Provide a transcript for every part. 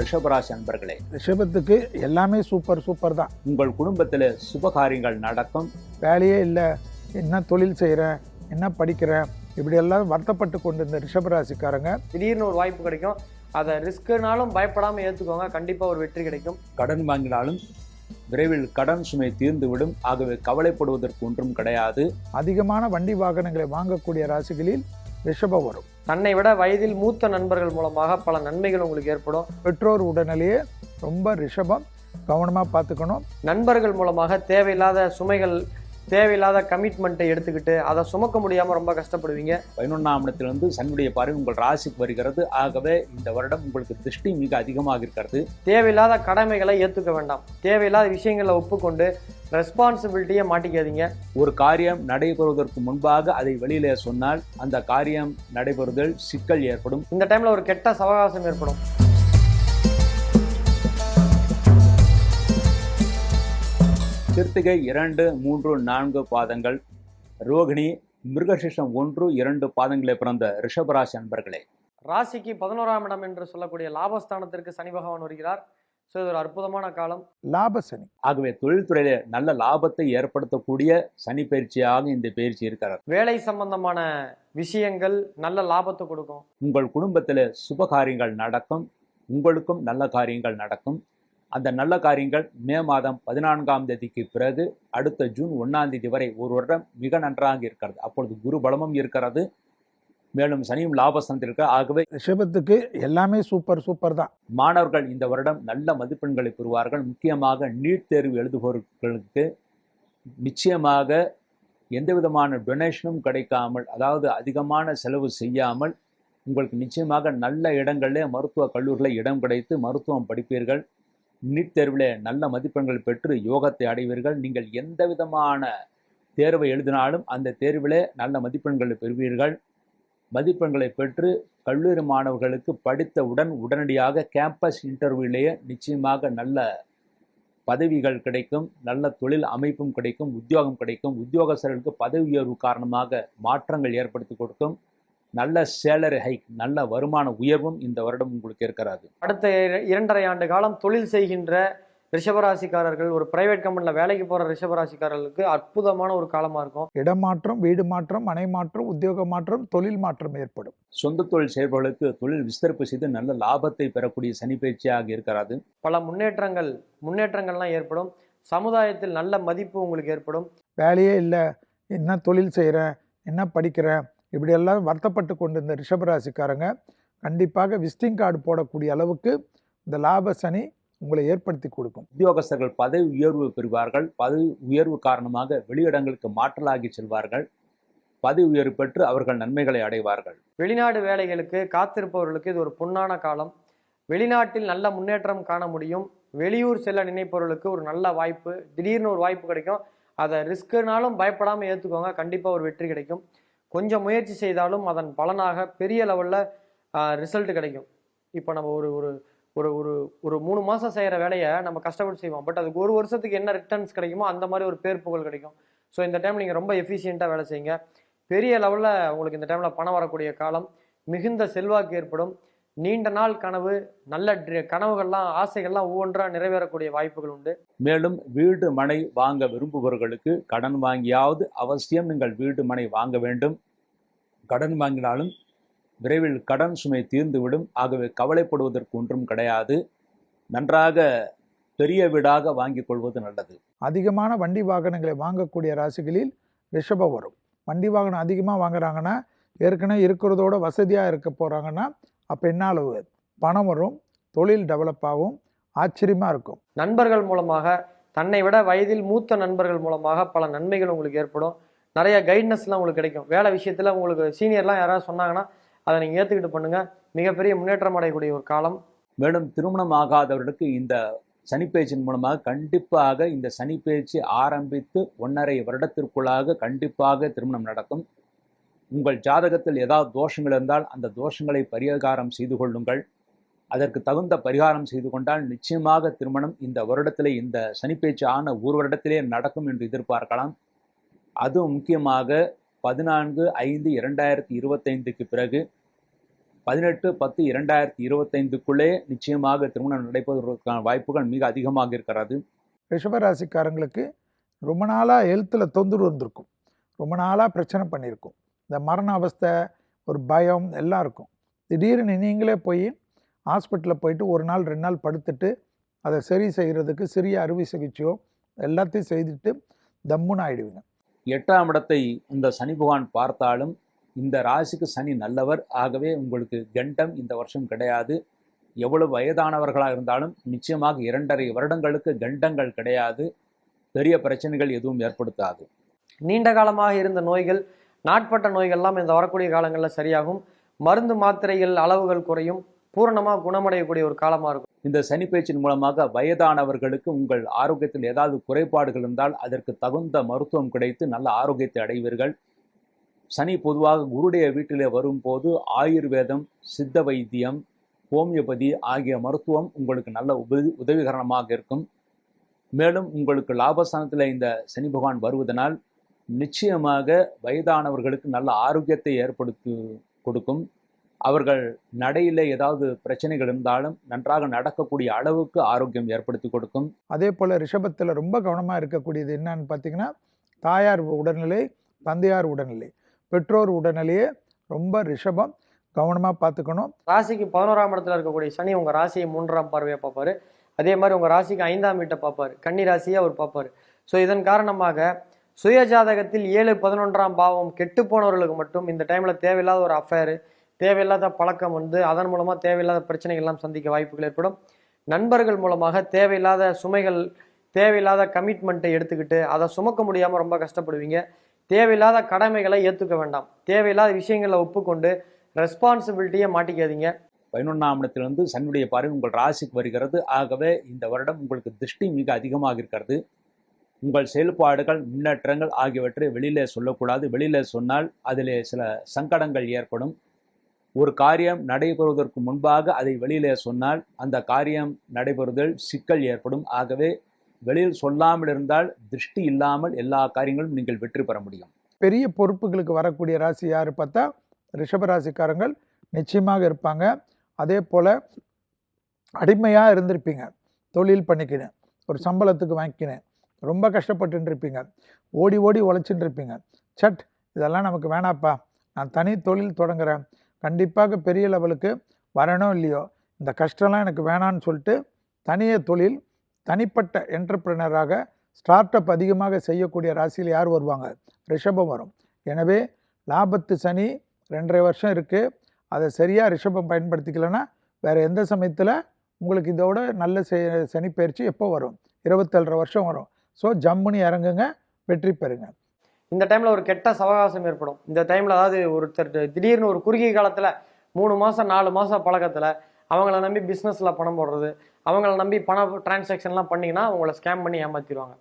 ரிஷபராசி அன்பர்களே ரிஷபத்துக்கு எல்லாமே சூப்பர் சூப்பர் தான். உங்கள் குடும்பத்தில் சுபகாரியங்கள் நடக்கும். வேலையே இல்லை. என்ன தொழில் செய்கிறேன்? என்ன படிக்கிறேன்? இப்படியெல்லாம் வருத்தப்பட்டு கொண்டு இந்த ரிஷபராசிக்காரங்க. திடீர்னு ஒரு வாய்ப்பு கிடைக்கும். அதை ரிஸ்க்குனாலும் பயப்படாமல் ஏற்றுக்கோங்க கண்டிப்பாக ஒரு வெற்றி கிடைக்கும். கடன் வாங்கினாலும் விரைவில் கடன் சுமை தீர்ந்துவிடும். ஆகவே கவலைப்படுவதற்கு ஒன்றும் கிடையாது. அதிகமான வண்டி வாகனங்களை வாங்கக்கூடிய ராசிகளில் ரிஷபம் வரும். தன்னை விட வயதில் மூத்த நண்பர்கள் மூலமாக பல நன்மைகள் உங்களுக்கு ஏற்படும். பெற்றோர் உடனேயே ரொம்ப ரிஷபம். கவனமாக பார்த்துக்கணும். நண்பர்கள் மூலமாக தேவையில்லாத சுமைகள் தேவையில்லாத கமிட்மெண்ட்டை எடுத்துக்கிட்டு அதை சுமக்க முடியாமல் ரொம்ப கஷ்டப்படுவீங்க. பதினொன்றாம் இடத்திலிருந்து சனியுடைய பார்வை உங்கள் ராசிக்கு வருகிறது. ஆகவே இந்த வருடம் உங்களுக்கு திருஷ்டி மிக அதிகமாக இருக்கிறது. தேவையில்லாத கடமைகளை ஏற்றுக்க வேண்டாம். தேவையில்லாத விஷயங்களை ஒப்புக்கொண்டு ரெஸ்பான்சிபிலிட்டியை மாட்டிக்காதீங்க. ஒரு காரியம் நடைபெறுவதற்கு முன்பாக அதை வெளியிலே சொன்னால் அந்த காரியம் நடைபெறுதல் சிக்கல் ஏற்படும். இந்த டைமில் ஒரு கெட்ட சவகாசம் ஏற்படும். கிருத்திகை இரண்டு மூன்று நான்கு பாதங்கள். ரோகிணி மிருகசிஷம் ஒன்று இரண்டு பாதங்களை பிறந்த ரிஷபராசி அன்பர்களே. ராசிக்கு பதினோராம் இடம் என்று சொல்லக்கூடிய லாபஸ்தானத்திற்கு சனி பகவான் வருகிறார். ஸோ இது ஒரு அற்புதமான காலம். லாப சனி. ஆகவே தொழில்துறையிலே நல்ல லாபத்தை ஏற்படுத்தக்கூடிய சனி பயிற்சியாக இந்த பயிற்சி இருக்கிறார் வேலை சம்பந்தமான விஷயங்கள் நல்ல லாபத்தை கொடுக்கும். உங்கள் குடும்பத்தில் சுபகாரியங்கள் நடக்கும். உங்களுக்கும் நல்ல காரியங்கள் நடக்கும். அந்த நல்ல காரியங்கள் மே மாதம் பதினான்காம் தேதிக்கு பிறகு அடுத்த ஜூன் ஒன்றாம் தேதி வரை ஒரு வருடம் மிக நன்றாக இருக்கிறது. அப்பொழுது குரு பலமும் இருக்கிறது. மேலும் சனியும் லாபஸ்தானத்தில் இருக்கிற ஆகவே ரிஷபத்துக்கு எல்லாமே சூப்பர் சூப்பர் தான். மாணவர்கள் இந்த வருடம் நல்ல மதிப்பெண்களை பெறுவார்கள். முக்கியமாக நீட் தேர்வு எழுதுபவர்களுக்கு நிச்சயமாக எந்த விதமான டொனேஷனும் கிடைக்காமல் அதாவது அதிகமான செலவு செய்யாமல் உங்களுக்கு நிச்சயமாக நல்ல இடங்களிலே மருத்துவ கல்லூரியில் இடம் கிடைத்து மருத்துவம் படிப்பீர்கள். நீட் தேர்விலே நல்ல மதிப்பெண்கள் பெற்று யோகத்தை அடைவீர்கள். நீங்கள் எந்த விதமான தேர்வை எழுதினாலும் அந்த தேர்விலே நல்ல மதிப்பெண்களை பெறுவீர்கள். மதிப்பெண்களை பெற்று கல்லூரி மாணவர்களுக்கு படித்தவுடன் உடனடியாக கேம்பஸ் இன்டர்வியூலேயே நிச்சயமாக நல்ல பதவிகள் கிடைக்கும் நல்ல தொழில் அமைப்பும் கிடைக்கும் உத்தியோகம் கிடைக்கும். உத்தியோகஸ்தர்களுக்கு பதவி உயர்வு காரணமாக மாற்றங்கள் ஏற்படுத்தி கொடுக்கும். நல்ல சேலரி ஹைக் நல்ல வருமான உயர்வும் இந்த வருடம் உங்களுக்கு இருக்கிறது அடுத்த இர- இரண்டரை ஆண்டு காலம் தொழில் செய்கின்ற ரிஷபராசிக்காரர்கள் ஒரு பிரைவேட் கம்பெனியில் வேலைக்கு போகிற ரிஷபராசிக்காரர்களுக்கு அற்புதமான ஒரு காலமாக இருக்கும். இடம் மாற்றம் வீடு மாற்றம் மனை மாற்றம் உத்தியோக மாற்றம் தொழில் மாற்றம் ஏற்படும். சொந்த தொழில் செய்பவர்களுக்கு தொழில் விஸ்தரிப்பு செய்து நல்ல லாபத்தை பெறக்கூடிய சனி பயிற்சியாக இருக்கிறது பல முன்னேற்றங்கள் முன்னேற்றங்கள்லாம் ஏற்படும். சமுதாயத்தில் நல்ல மதிப்பு உங்களுக்கு ஏற்படும். வேலையே இல்லை. என்ன தொழில் செய்கிறேன் என்ன படிக்கிறேன் இப்படியெல்லாம் வருத்தப்பட்டு கொண்டு இந்த ரிஷபராசிக்காரங்க கண்டிப்பாக விசிட்டிங் கார்டு போடக்கூடிய அளவுக்கு இந்த லாப சனி உங்களை ஏற்படுத்தி கொடுக்கும். உத்தியோகஸ்தர்கள் பதவி உயர்வு பெறுவார்கள். பதவி உயர்வு காரணமாக வெளியிடங்களுக்கு மாற்றலாகி செல்வார்கள். பதவி உயர்வு பெற்று அவர்கள் நன்மைகளை அடைவார்கள். வெளிநாடு வேலைகளுக்கு காத்திருப்பவர்களுக்கு இது ஒரு பொன்னான காலம். வெளிநாட்டில் நல்ல முன்னேற்றம் காண முடியும். வெளியூர் செல்ல நினைப்பவர்களுக்கு ஒரு நல்ல வாய்ப்பு. திடீர்னு ஒரு வாய்ப்பு கிடைக்கும். அதை ரிஸ்க்குனாலும் பயப்படாமல் ஏற்றுக்கோங்க கண்டிப்பாக ஒரு வெற்றி கிடைக்கும். கொஞ்சம் முயற்சி செய்தாலும் அதன் பலனாக பெரிய லெவலில் ரிசல்ட் கிடைக்கும். இப்போ நம்ம ஒரு ஒரு ஒரு ஒரு ஒரு மூணு மாதம் செய்கிற வேலையை நம்ம கஷ்டப்பட்டு செய்வோம். பட் அதுக்கு ஒரு வருஷத்துக்கு என்ன ரிட்டர்ன்ஸ் கிடைக்குமோ அந்த மாதிரி ஒரு பேர் புகழ் கிடைக்கும். ஸோ இந்த டைம் நீங்கள் ரொம்ப எஃபிஷியண்ட்டாக வேலை செய்யுங்க. பெரிய லெவலில் உங்களுக்கு இந்த டைமில் பணம் வரக்கூடிய காலம் மிகுந்த செல்வாக்கு ஏற்படும். நீண்ட நாள் கனவு நல்ல கனவுகள்லாம் ஆசைகள்லாம் ஒவ்வொன்றா நிறைவேறக்கூடிய வாய்ப்புகள் உண்டு. மேலும் வீடு மனை வாங்க விரும்புபவர்களுக்கு கடன் வாங்கியாவது அவசியம். நீங்கள் வீடு மனை வாங்க வேண்டும். கடன் வாங்கினாலும் விரைவில் கடன் சுமை தீர்ந்துவிடும். ஆகவே கவலைப்படுவதற்கு ஒன்றும் கிடையாது. நன்றாக பெரிய வீடாக வாங்கிக் கொள்வது நல்லது. அதிகமான வண்டி வாகனங்களை வாங்கக்கூடிய ராசிகளில் ரிஷபம் வரும். வண்டி வாகனம் அதிகமாக வாங்குறாங்கன்னா ஏற்கனவே இருக்கிறதோட வசதியாக இருக்க போகிறாங்கன்னா அப்போ என்ன அளவு? பணம் வரும் தொழில் டெவலப் ஆகும் ஆச்சரியமாக இருக்கும். நண்பர்கள் மூலமாக தன்னை விட வயதில் மூத்த நண்பர்கள் மூலமாக பல நன்மைகள் உங்களுக்கு ஏற்படும். நிறைய கைட்னஸ்லாம் உங்களுக்கு கிடைக்கும். வேலை விஷயத்தில் உங்களுக்கு சீனியர்லாம் யாராவது சொன்னாங்கன்னா அதை நீங்கள் ஏற்றுக்கிட்டு பண்ணுங்கள் மிகப்பெரிய முன்னேற்றம் அடையக்கூடிய ஒரு காலம். மேலும் திருமணம் ஆகாதவர்களுக்கு இந்த சனிப்பயிற்சியின் மூலமாக கண்டிப்பாக இந்த சனிப்பயிற்சி ஆரம்பித்து ஒன்றரை வருடத்திற்குள்ளாக கண்டிப்பாக திருமணம் நடக்கும். உங்கள் ஜாதகத்தில் ஏதாவது தோஷங்கள் இருந்தால் அந்த தோஷங்களை பரிகாரம் செய்து கொள்ளுங்கள். அதற்கு தகுந்த பரிகாரம் செய்து கொண்டால் நிச்சயமாக திருமணம் இந்த வருடத்திலே இந்த சனிப்பேச்சு ஆன ஒரு வருடத்திலே நடக்கும் என்று எதிர்பார்க்கலாம். அதுவும் முக்கியமாக பதினான்கு ஐந்து இரண்டாயிரத்தி இருபத்தைந்துக்கு பிறகு பதினெட்டு பத்து இரண்டாயிரத்தி இருபத்தைந்துக்குள்ளே நிச்சயமாக திருமணம் நடைபெறுவதற்கான வாய்ப்புகள் மிக அதிகமாக இருக்கிறது. ரிஷபராசிக்காரங்களுக்கு ரொம்ப நாளாக ஹெல்த்தில் தொந்தரவு வந்திருக்கும் ரொம்ப நாளாக பிரச்சனை பண்ணியிருக்கும். இந்த மரண அவஸ்தை ஒரு பயம் எல்லாம் இருக்கும். திடீர்னு நீங்களே போய் ஹாஸ்பிட்டலில் போயிட்டு ஒரு நாள் ரெண்டு நாள் படுத்துட்டு அதை சரி செய்கிறதுக்கு சிறிய அறுவை சிகிச்சையோ எல்லாத்தையும் செய்துட்டு தம்முன்னு ஆயிடுவீங்க. எட்டாம் இடத்தை இந்த சனி பகவான் பார்த்தாலும் இந்த ராசிக்கு சனி நல்லவர். ஆகவே உங்களுக்கு கண்டம் இந்த வருஷம் கிடையாது. எவ்வளவு வயதானவர்களாக இருந்தாலும் நிச்சயமாக இரண்டரை வருடங்களுக்கு கண்டங்கள் கிடையாது. பெரிய பிரச்சனைகள் எதுவும் ஏற்படுத்தாது. நீண்ட காலமாக இருந்த நோய்கள் நாட்பட்ட நோய்கள்லாம் இந்த வரக்கூடிய காலங்களில் சரியாகும். மருந்து மாத்திரைகள் அளவுகள் குறையும். பூரணமாக குணமடையக்கூடிய ஒரு காலமாக இருக்கும். இந்த சனி பேச்சின் மூலமாக வயதானவர்களுக்கு உங்கள் ஆரோக்கியத்தில் ஏதாவது குறைபாடுகள் இருந்தால் அதற்கு தகுந்த மருத்துவம் கிடைத்து நல்ல ஆரோக்கியத்தை அடைவீர்கள். சனி பொதுவாக குருடைய வீட்டிலே வரும்போது ஆயுர்வேதம் சித்த வைத்தியம் ஹோமியோபதி ஆகிய மருத்துவம் உங்களுக்கு நல்ல உதவி உதவிகரமாக இருக்கும். மேலும் உங்களுக்கு லாபஸ்தானத்தில் இந்த சனி பகவான் வருவதனால் நிச்சயமாக வயதானவர்களுக்கு நல்ல ஆரோக்கியத்தை ஏற்படுத்தி கொடுக்கும். அவர்கள் நடையில ஏதாவது பிரச்சனைகள் இருந்தாலும் நன்றாக நடக்கக்கூடிய அளவுக்கு ஆரோக்கியம் ஏற்படுத்தி கொடுக்கும். அதே போல் ரிஷபத்தில் ரொம்ப கவனமாக இருக்கக்கூடியது என்னன்னு பார்த்தீங்கன்னா தாயார் உடல்நிலை தந்தையார் உடல்நிலை. பெற்றோர் உடல்நிலையே ரொம்ப ரிஷபம். கவனமாக பார்த்துக்கணும் ராசிக்கு பதினோராம் இடத்துல இருக்கக்கூடிய சனி உங்கள் ராசியை மூன்றாம் பார்வையாக பார்ப்பாரு. அதே மாதிரி உங்கள் ராசிக்கு ஐந்தாம் வீட்டை பார்ப்பாரு. கன்னி ராசியை அவர் பார்ப்பாரு. ஸோ இதன் காரணமாக சுய ஜாதகத்தில் ஏழு பதினொன்றாம் பாவம் கெட்டு போனவர்களுக்கு மட்டும் இந்த டைமில் தேவையில்லாத ஒரு அஃபேரு தேவையில்லாத பழக்கம் வந்து அதன் மூலமாக தேவையில்லாத பிரச்சனைகள் எல்லாம் சந்திக்க வாய்ப்புகள் ஏற்படும். நண்பர்கள் மூலமாக தேவையில்லாத சுமைகள் தேவையில்லாத கமிட்மெண்ட்டை எடுத்துக்கிட்டு அதை சுமக்க முடியாமல் ரொம்ப கஷ்டப்படுவீங்க. தேவையில்லாத கடமைகளை ஏற்றுக்க வேண்டாம். தேவையில்லாத விஷயங்களை ஒப்புக்கொண்டு ரெஸ்பான்சிபிலிட்டியை மாட்டிக்காதீங்க. பதினொன்றாம் இடத்திலிருந்து சனியுடைய பார்வை உங்கள் ராசிக்கு வருகிறது. ஆகவே இந்த வருடம் உங்களுக்கு திருஷ்டி மிக அதிகமாக இருக்கிறது. உங்கள் செயல்பாடுகள் முன்னேற்றங்கள் ஆகியவற்றை வெளியிலே சொல்லக்கூடாது. வெளியிலே சொன்னால் அதிலே சில சங்கடங்கள் ஏற்படும். ஒரு காரியம் நடைபெறுவதற்கு முன்பாக அதை வெளியிலே சொன்னால் அந்த காரியம் நடைபெறுதல் சிக்கல் ஏற்படும். ஆகவே வெளியில் சொல்லாமல் இருந்தால் திருஷ்டி இல்லாமல் எல்லா காரியங்களும் நீங்கள் வெற்றி பெற முடியும். பெரிய பொறுப்புகளுக்கு வரக்கூடிய ராசி யார் பார்த்தா ரிஷபராசிக்காரங்கள் நிச்சயமாக இருப்பாங்க. அதே போல் அடிமையாக இருந்திருப்பீங்க. தொழில் பண்ணிக்கினேன் ஒரு சம்பளத்துக்கு வாங்கிக்கினேன் ரொம்ப கஷ்டப்பட்டுன்னு இருப்பீங்க ஓடி ஓடி உழைச்சின்னு இருப்பீங்க சட் இதெல்லாம் நமக்கு வேணாப்பா. நான் தனி தொழில் தொடங்குறேன். கண்டிப்பாக பெரிய லெவலுக்கு வரணும் இல்லையோ இந்த கஷ்டம்லாம் எனக்கு வேணான்னு சொல்லிட்டு தனிய தொழில் தனிப்பட்ட என்டர்பிரினராக ஸ்டார்ட் அப் அதிகமாக செய்யக்கூடிய ராசியில் யார் வருவாங்க? ரிஷபம் வரும். எனவே லாபத்து சனி ரெண்டரை வருஷம் இருக்குது அதை சரியாக ரிஷபம் பயன்படுத்திக்கலைன்னா வேறு எந்த சமயத்தில் உங்களுக்கு இதோட நல்ல சனி பயிற்சி எப்போ வரும்? இருபத்தேழரை வருஷம் வரும். ஸோ ஜம்முன்னு இறங்குங்க வெற்றி பெறுங்க. இந்த டைமில் ஒரு கெட்ட சவகாசம் ஏற்படும். இந்த டைமில் அதாவது ஒருத்தர் திடீர்னு ஒரு குறுகிய காலத்தில் மூணு மாதம் நாலு மாதம் பழக்கத்தில் அவங்கள நம்பி பிஸ்னஸில் பணம் போடுறது அவங்கள நம்பி பண டிரான்சாக்ஷன்லாம் பண்ணிங்கன்னா அவங்கள ஸ்கேம் பண்ணி ஏமாத்திடுவாங்க.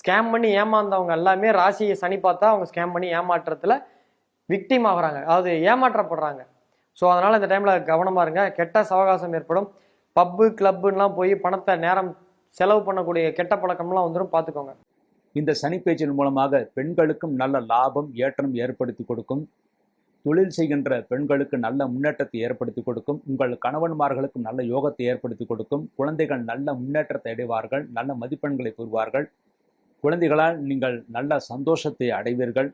ஸ்கேம் பண்ணி ஏமாந்தவங்க எல்லாமே ராசியை சனி பார்த்தா அவங்க ஸ்கேம் பண்ணி ஏமாற்றத்தில் விக்டிம் ஆகுறாங்க. அதாவது ஏமாற்றப்படுறாங்க. ஸோ அதனால் இந்த டைமில் கவனமா இருங்க. கெட்ட சவகாசம் ஏற்படும். பப்பு கிளப்புலாம் போய் பணத்தை நேரம் செலவு பண்ணக்கூடிய கெட்ட பழக்கம்லாம் வந்துடும் பார்த்துக்கோங்க. இந்த சனிப்பேச்சின் மூலமாக பெண்களுக்கும் நல்ல லாபம் ஏற்றம் ஏற்படுத்தி கொடுக்கும். தொழில் செய்கின்ற பெண்களுக்கு நல்ல முன்னேற்றத்தை ஏற்படுத்தி கொடுக்கும். உங்கள் கணவன்மார்களுக்கும் நல்ல யோகத்தை ஏற்படுத்தி கொடுக்கும். குழந்தைகள் நல்ல முன்னேற்றத்தை அடைவார்கள் நல்ல மதிப்பெண்களை பெறுவார்கள். குழந்தைகளால் நீங்கள் நல்ல சந்தோஷத்தை அடைவீர்கள்.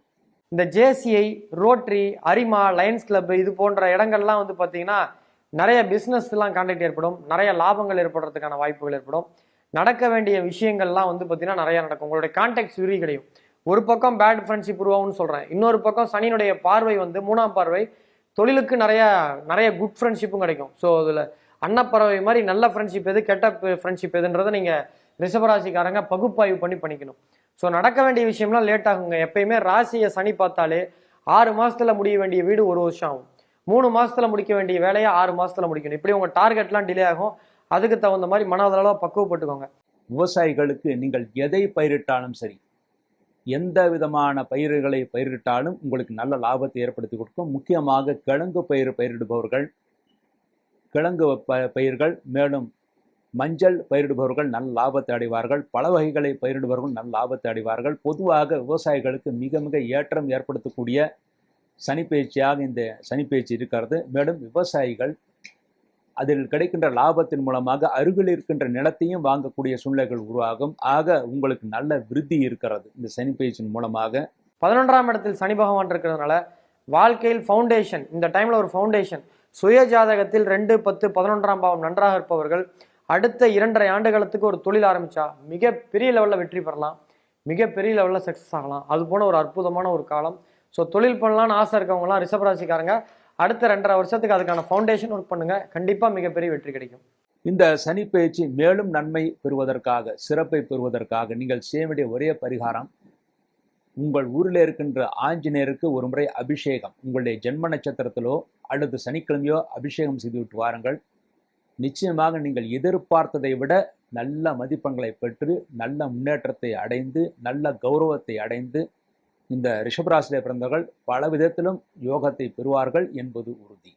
இந்த ஜேசிஐ ரோட்ரி அரிமா லயன்ஸ் கிளப் இது போன்ற இடங்கள்லாம் வந்து பார்த்தீங்கன்னா நிறைய பிஸ்னஸ்லாம் கான்டாக்ட் ஏற்படும். நிறைய லாபங்கள் ஏற்படுறதுக்கான வாய்ப்புகள் ஏற்படும். நடக்க வேண்டிய விஷயங்கள்லாம் வந்து பார்த்தீங்கன்னா நிறையா நடக்கும். உங்களுடைய கான்டாக்ட்ஸ் விரி கிடையும் ஒரு பக்கம் பேட் ஃப்ரெண்ட்ஷிப் உருவாகும்னு சொல்கிறேன் இன்னொரு பக்கம் சனியினுடைய பார்வை வந்து மூணாம் பார்வை தொழிலுக்கு நிறையா நிறைய குட் ஃப்ரெண்ட்ஷிப்பும் கிடைக்கும். ஸோ அதில் அன்னப்பறவை மாதிரி நல்ல ஃப்ரெண்ட்ஷிப் எது கெட்ட ஃப்ரெண்ட்ஷிப் எதுன்றதை நீங்கள் ரிஷபராசிக்காரங்க பகுப்பாய்வு பண்ணி பண்ணிக்கணும். ஸோ நடக்க வேண்டிய விஷயம்லாம் லேட் ஆகுங்க. எப்பயுமே ராசியை சனி பார்த்தாலே ஆறு மாதத்தில் முடிய வேண்டிய வீடு ஒரு வருஷம் ஆகும். மூணு மாதத்தில் முடிக்க வேண்டிய வேலையை ஆறு மாதத்தில் முடிக்கணும். இப்படி உங்கள் டார்கெட்லாம் டிலே ஆகும். அதுக்கு தகுந்த மாதிரி மனதளவாக பக்குவப்பட்டுக்கோங்க. விவசாயிகளுக்கு நீங்கள் எதை பயிரிட்டாலும் சரி எந்த விதமான பயிர்களை பயிரிட்டாலும் உங்களுக்கு நல்ல லாபத்தை ஏற்படுத்தி கொடுக்கும். முக்கியமாக கிழங்கு பயிர் பயிரிடுபவர்கள் கிழங்கு ப பயிர்கள் மேலும் மஞ்சள் பயிரிடுபவர்கள் நல்ல லாபத்தை அடைவார்கள். பல வகைகளை பயிரிடுபவர்கள் நல்ல லாபத்தை அடைவார்கள். பொதுவாக விவசாயிகளுக்கு மிக மிக ஏற்றம் ஏற்படுத்தக்கூடிய சனிப்பயிற்சியாக இந்த சனிப்பயிற்சி இருக்கிறது. மேலும் விவசாயிகள் அதில் கிடைக்கின்ற லாபத்தின் மூலமாக அருகில் இருக்கின்ற நிலத்தையும் வாங்கக்கூடிய சூழ்நிலைகள் உருவாகும். ஆக உங்களுக்கு நல்ல விருத்தி இருக்கிறது இந்த சனிப்பெயர்ச்சியின் மூலமாக. பதினொன்றாம் இடத்தில் சனி பகவான் இருக்கிறதுனால வாழ்க்கையில் ஃபவுண்டேஷன் இந்த டைம்ல ஒரு ஃபவுண்டேஷன் சுய ஜாதகத்தில் ரெண்டு பத்து பதினொன்றாம் பாவம் நன்றாக இருப்பவர்கள் அடுத்த இரண்டரை ஆண்டுகளுக்கு ஒரு தொழில் ஆரம்பிச்சா மிக பெரிய லெவலில் வெற்றி பெறலாம் மிகப்பெரிய லெவலில் சக்ஸஸ் ஆகலாம். அது போன ஒரு அற்புதமான ஒரு காலம். ஸோ தொழில் பண்ணலாம்னு ஆசை இருக்கவங்கலாம் ரிஷபராசிக்காரங்க அடுத்த ரெண்டரை வருஷத்துக்கு அதுக்கான ஃபவுண்டேஷன் ஒர்க் பண்ணுங்க. கண்டிப்பா மிகப்பெரிய வெற்றி கிடைக்கும். இந்த சனிப்பெயர்ச்சி மேலும் நன்மை பெறுவதற்காக சிறப்பை பெறுவதற்காக நீங்கள் செய்ய வேண்டிய ஒரே பரிகாரம் உங்கள் ஊரில் இருக்கின்ற ஆஞ்சநேயருக்கு ஒரு முறை அபிஷேகம். உங்களுடைய ஜென்ம நட்சத்திரத்திலோ அல்லது சனிக்கிழமையோ அபிஷேகம் செய்துவிட்டு வாருங்கள். நிச்சயமாக நீங்கள் எதிர்பார்த்ததை விட நல்ல மதிப்பெண்களை பெற்று நல்ல முன்னேற்றத்தை அடைந்து நல்ல கௌரவத்தை அடைந்து இந்த ரிஷபராசியிலே பிறந்தவர்கள் பல விதத்திலும் யோகத்தை பெறுவார்கள் என்பது உறுதி.